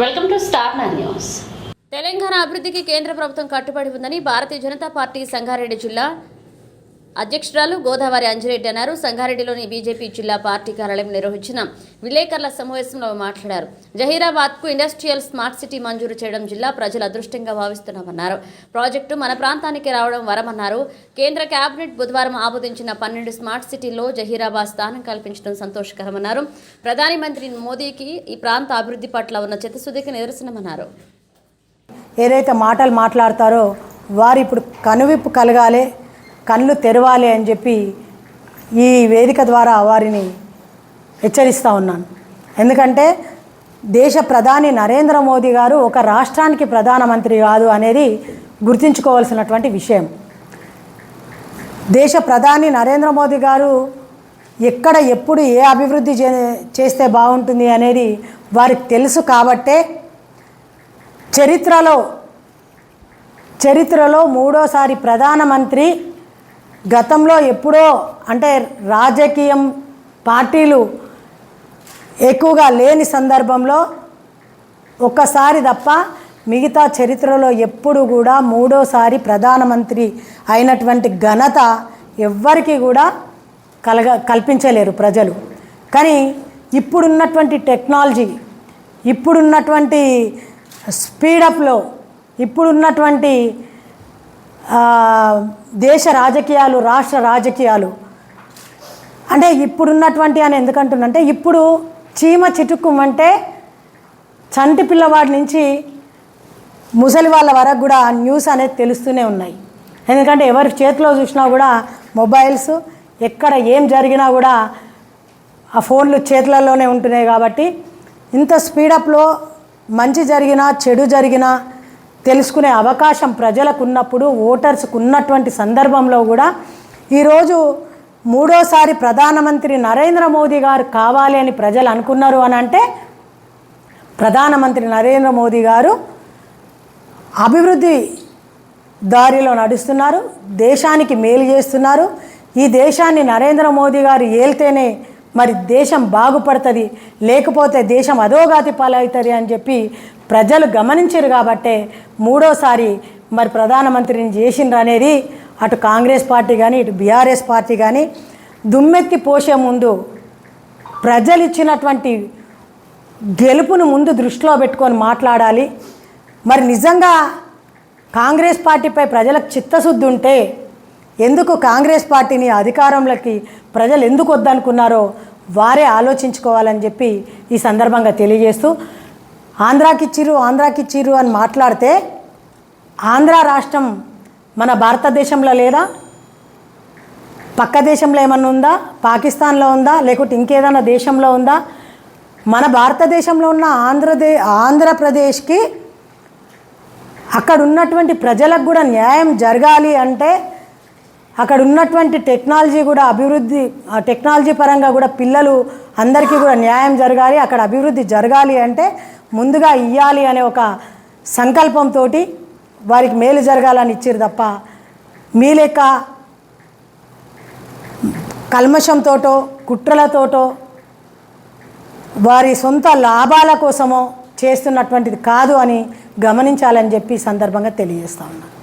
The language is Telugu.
Welcome to star news. Telangana అభివృద్ధికి కేంద్ర ప్రభుత్వం కట్టుబడి ఉందని భారతీయ జనతా పార్టీ సంగారెడ్డి జిల్లా అధ్యక్షురాలు గోదావరి అంజిరెడ్డి అన్నారు. సంగారెడ్డిలోని బీజేపీ జిల్లా పార్టీ కార్యాలయం నిర్వహించిన విలేకరుల సమావేశంలో మాట్లాడారు. జహీరాబాద్కు ఇండస్ట్రియల్ స్మార్ట్ సిటీ మంజూరు చేయడం జిల్లా ప్రజలు అదృష్టంగా భావిస్తున్నామన్నారు. ప్రాజెక్టు మన ప్రాంతానికి రావడం వరమన్నారు. కేంద్ర కేబినెట్ బుధవారం ఆమోదించిన పన్నెండు స్మార్ట్ సిటీల్లో జహీరాబాద్ స్థానం కల్పించడం సంతోషకరమన్నారు. ప్రధాని మంత్రి మోదీకి ఈ ప్రాంత అభివృద్ధి పట్ల ఉన్న చిత్తశుద్ధికి నిదర్శనమన్నారు. ఏదైతే మాటలు మాట్లాడతారో వారు ఇప్పుడు కనువిప్పు కలగాలి కళ్ళు తెరవాలి అని చెప్పి ఈ వేదిక ద్వారా వారిని హెచ్చరిస్తూ ఉన్నాను. ఎందుకంటే దేశ ప్రధాని నరేంద్ర మోదీ గారు ఒక రాష్ట్రానికి ప్రధానమంత్రి కాదు అనేది గుర్తించుకోవాల్సినటువంటి విషయం. దేశ ప్రధాని నరేంద్ర మోదీ గారు ఎక్కడ ఎప్పుడు ఏ అభివృద్ధి చే- చేస్తే బాగుంటుంది అనేది వారికి తెలుసు కాబట్టే చరిత్రలో చరిత్రలో మూడోసారి ప్రధానమంత్రి గతంలో ఎప్పుడో అంటే రాజకీయం పార్టీలు ఎక్కువగా లేని సందర్భంలో ఒక్కసారి తప్ప మిగతా చరిత్రలో ఎప్పుడు కూడా మూడోసారి ప్రధానమంత్రి అయినటువంటి ఘనత ఎవ్వరికీ కూడా కలగ కల్పించలేరు ప్రజలు. కానీ ఇప్పుడున్నటువంటి టెక్నాలజీ ఇప్పుడున్నటువంటి స్పీడప్లో ఇప్పుడున్నటువంటి దేశ రాజకీయాలు రాష్ట్ర రాజకీయాలు. అంటే ఇప్పుడున్నటువంటి అని ఎందుకంటున్నంటే ఇప్పుడు చీమ చిటుక్కుమంటే చంటి పిల్లవాడి నుంచి ముసలి వాళ్ళ వరకు కూడా న్యూస్ అనేది తెలుస్తూనే ఉన్నాయి. ఎందుకంటే ఎవరి చేతిలో చూసినా కూడా మొబైల్స్ ఎక్కడ ఏం జరిగినా కూడా ఆ ఫోన్లు చేతులలోనే ఉంటున్నాయి కాబట్టి ఇంత స్పీడప్లో మంచి జరిగినా చెడు జరిగినా తెలుసుకునే అవకాశం ప్రజలకు ఉన్నప్పుడు ఓటర్స్కు ఉన్నటువంటి సందర్భంలో కూడా ఈరోజు మూడోసారి ప్రధానమంత్రి నరేంద్ర మోదీ గారు కావాలి అని ప్రజలు అనుకున్నారు అని అంటే ప్రధానమంత్రి నరేంద్ర మోదీ గారు అభివృద్ధి దారిలో నడుస్తున్నారు దేశానికి మేలు చేస్తున్నారు. ఈ దేశాన్ని నరేంద్ర మోదీ గారు ఏల్తేనే మరి దేశం బాగుపడుతుంది లేకపోతే దేశం అధోగాతి పాలవుతుంది అని చెప్పి ప్రజలు గమనించరు కాబట్టే మూడోసారి మరి ప్రధానమంత్రిని చేసిండ్రు అనేది అటు కాంగ్రెస్ పార్టీ కానీ ఇటు బీఆర్ఎస్ పార్టీ కానీ దుమ్మెత్తి పోసే ముందు ప్రజలు ఇచ్చినటువంటి గెలుపును ముందు దృష్టిలో పెట్టుకొని మాట్లాడాలి. మరి నిజంగా కాంగ్రెస్ పార్టీపై ప్రజలకు చిత్తశుద్ధి ఉంటే ఎందుకు కాంగ్రెస్ పార్టీని అధికారంలోకి ప్రజలు ఎందుకు వద్దనుకున్నారో వారే ఆలోచించుకోవాలని చెప్పి ఈ సందర్భంగా తెలియజేస్తూ ఆంధ్రాకిచ్చిరు ఆంధ్రాకిచ్చిరు అని మాట్లాడితే ఆంధ్ర రాష్ట్రం మన భారతదేశంలో లేదా? పక్క దేశంలో ఏమన్నా ఉందా? పాకిస్తాన్లో ఉందా? లేకుంటే ఇంకేదైనా దేశంలో ఉందా? మన భారతదేశంలో ఉన్న ఆంధ్రదే ఆంధ్రప్రదేశ్కి అక్కడ ఉన్నటువంటి ప్రజలకు కూడా న్యాయం జరగాలి అంటే అక్కడ ఉన్నటువంటి టెక్నాలజీ కూడా అభివృద్ధి టెక్నాలజీ పరంగా కూడా పిల్లలు అందరికీ కూడా న్యాయం జరగాలి అక్కడ అభివృద్ధి జరగాలి అంటే ముందుగా ఇవ్వాలి అనే ఒక సంకల్పంతో వారికి మేలు జరగాలని ఇచ్చారు తప్ప మీ లెక్క కల్మషంతోటో కుట్రలతోటో వారి సొంత లాభాల కోసమో చేస్తున్నటువంటిది కాదు అని గమనించాలని చెప్పి సందర్భంగా తెలియజేస్తా ఉన్నాను